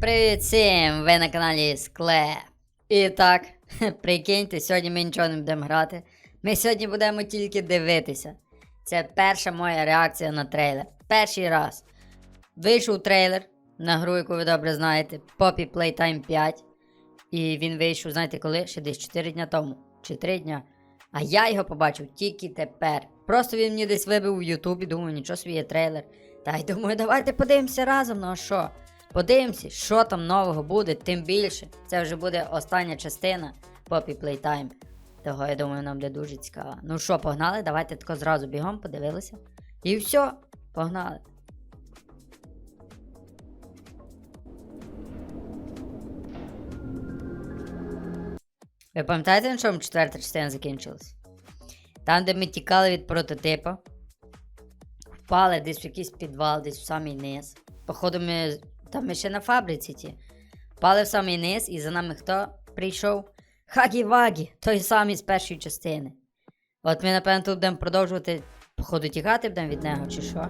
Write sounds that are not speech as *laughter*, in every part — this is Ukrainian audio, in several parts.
Привіт всім! Ви на каналі Склеп. І так, *laughs* прикиньте, сьогодні ми нічого не будемо грати. Ми сьогодні будемо тільки дивитися. Це перша моя реакція на трейлер. Перший раз. Вийшов трейлер на гру, яку ви добре знаєте, Poppy Playtime 5. І він вийшов, знаєте коли? Ще десь 4 дня тому. Чи 3 дня. А я його побачив тільки тепер. Просто він мені десь вибив у Ютубі, думаю, нічого собі є трейлер. Та й думаю, давайте подивимося разом, ну а що? Подивимося, що там нового буде, тим більше. Це вже буде остання частина Poppy Playtime. Того я думаю, нам буде дуже цікаво. Ну що, погнали? Давайте тако зразу бігом подивилися. І все, погнали. Ви пам'ятаєте, на чому четверта частина закінчилась? Там, де ми тікали від прототипа, впали десь в якийсь підвал, десь в самий низ. Походу, ми. Там ми ще на фабриці ті. Впали в самий низ, і за нами хто прийшов? Хагі-Вагі, той самий з першої частини. От ми, напевно, тут будемо продовжувати, походу, тікати будемо від нього, чи що?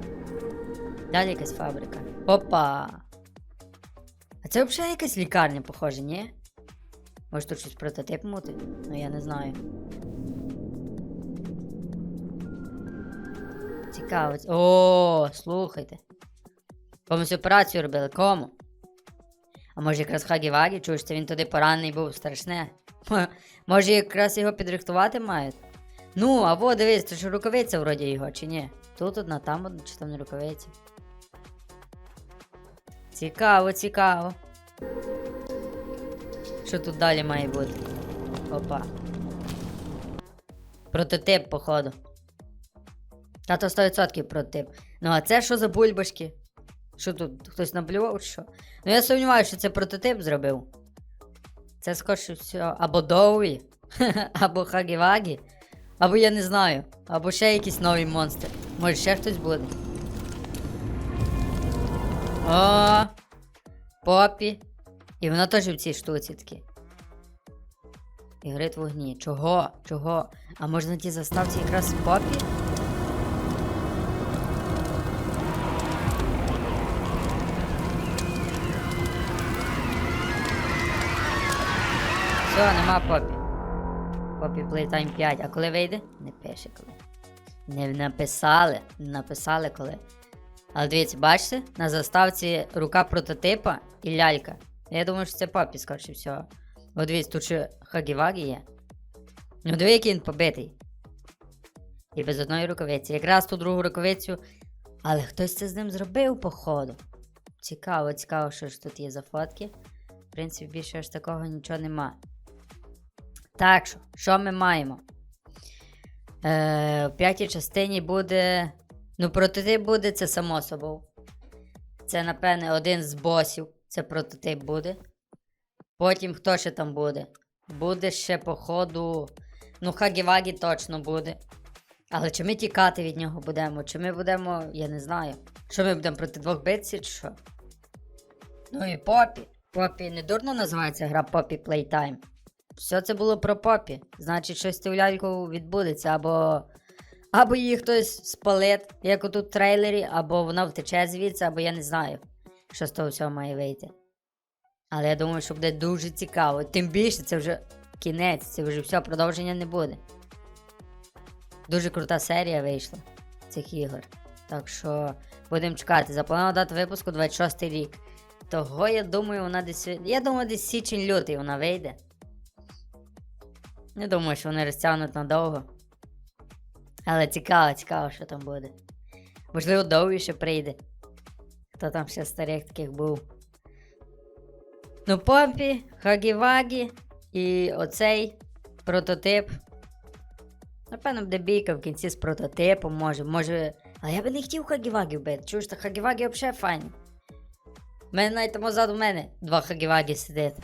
Далі якась фабрика. Опа! А це взагалі якась лікарня, похоже, ні? Може тут щось прототип мутить? Ну я не знаю. Цікаво. О, слухайте. Комусь операцію робили. Кому? А може якраз Хагі-Вагі, чуєш, це він туди поранений був страшне. Може якраз його підрихтувати мають? Ну, або дивись, це ж рукавиця вроді його, чи ні? Тут одна, там одна, чи там не рукавиця. Цікаво, цікаво. Що тут далі має бути? Опа. Прототип, походу. Та то 100% прототип. Ну а це що за бульбашки? Що тут? Хтось наблював що? Ну я сумніваюся, що це прототип зробив. Це скорше все. Або Доуї, *laughs* або Хагі-Вагі, або я не знаю, або ще якийсь новий монстр. Може ще хтось буде. О! Попі. І вона теж в цій штуці такі. І горить вогні. Чого? Чого? А може на тій заставці якраз попі? Все, нема попі. Попі Playtime 5. А коли вийде? Не пише коли. Не написали. Не написали коли. Але дивіться, бачите? На заставці рука прототипа і лялька. Я думаю, що це попі, скоріше всього. От дивіться, тут ще Хагі-Вагі є. Ну диви, який він побитий. І без одної рукавиці. Якраз ту другу рукавицю. Але хтось це з ним зробив, походу. Цікаво, цікаво, що ж тут є за фотки. В принципі, більше ж такого нічого нема. Так що, що ми маємо? Е, в п'ятій частині буде. Ну, прототип буде, це само собою. Це, напевне, один з босів. Це прототип буде. Потім хто ще там буде? Буде ще, походу. Ну, Хагі-Вагі точно буде. Але чи ми тікати від нього будемо? Чи ми будемо. Я не знаю. Що ми будемо проти двох битці, чи що? Ну і Попі. Попі не дурно називається гра Poppy Playtime. Все це було про Попі. Значить, щось з ляльку відбудеться, або. Або її хтось спалить, як отут в трейлері, або вона втече звідси, або я не знаю, що з того всього має вийти. Але я думаю, що буде дуже цікаво. Тим більше це вже кінець, це вже все, продовження не буде. Дуже крута серія вийшла цих ігор. Так що будемо чекати. Запланована дата випуску 26 рік. Того я думаю, вона десь. Я думаю, десь січень-лютий вона вийде. Не думаю, що вони розтягнуть надовго. Але цікаво, цікаво, що там буде. Можливо, довгі ще прийде. Хто там ще старих таких був. Ну, Помпі, Хагі-Вагі і оцей прототип. Напевно, буде бійка в кінці з прототипом, може, може. А я би не хотів Хагі-Вагі вбити. Чуєш, та Хагі-Вагі взагалі файні. У мене навіть там позаду мене два Хагі-Вагі сидить.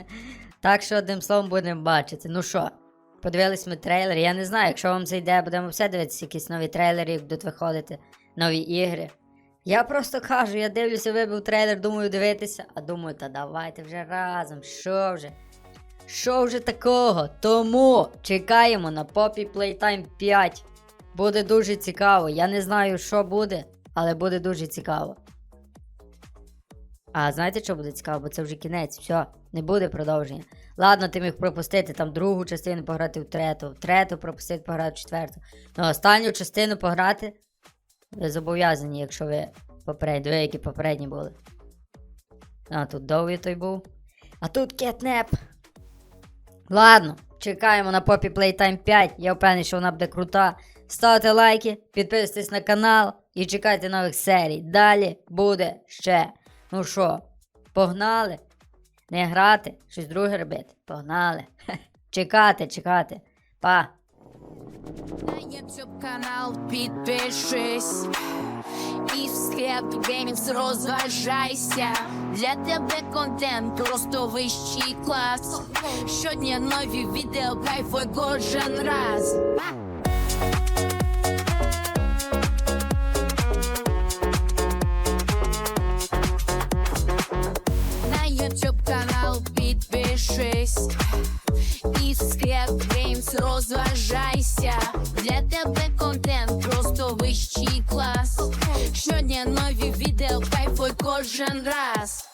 *laughs* так що одним словом будемо бачити. Ну що, подивились ми трейлер. Я не знаю, якщо вам зайде, будемо все дивитися, якісь нові трейлери, будуть виходити, нові ігри. Я просто кажу, я дивлюся, вибив трейлер, думаю дивитися, а думаю, та давайте вже разом, що вже? Що вже такого? Тому чекаємо на Poppy Playtime 5. Буде дуже цікаво. Я не знаю, що буде, але буде дуже цікаво. А знаєте, що буде цікаво? Бо це вже кінець, все, не буде продовження. Ладно, ти міг пропустити там другу частину пограти в трету, в трету пропустити пограти в четверту. Ну, останню частину пограти ви зобов'язані, якщо ви попередні, ви які попередні були. А, тут довгий той був. А тут кетнеп. Ладно, чекаємо на Poppy Playtime 5. Я впевнений, що вона буде крута. Ставте лайки, підписуйтесь на канал і чекайте нових серій. Далі буде ще. Ну що, погнали? Не грати, щось друге робити. Погнали. *laughs* Чекати, чекати. Па. На YouTube канал підпишись і вслід геймінг розважайся. Для тебе контент просто вищий клас. Щодня нові відео, кайфуй кожен раз. Підпишись і вслід геймс розважайся. Для тебе контент просто вищий клас. Щодня нові відео, кайфуй кожен раз.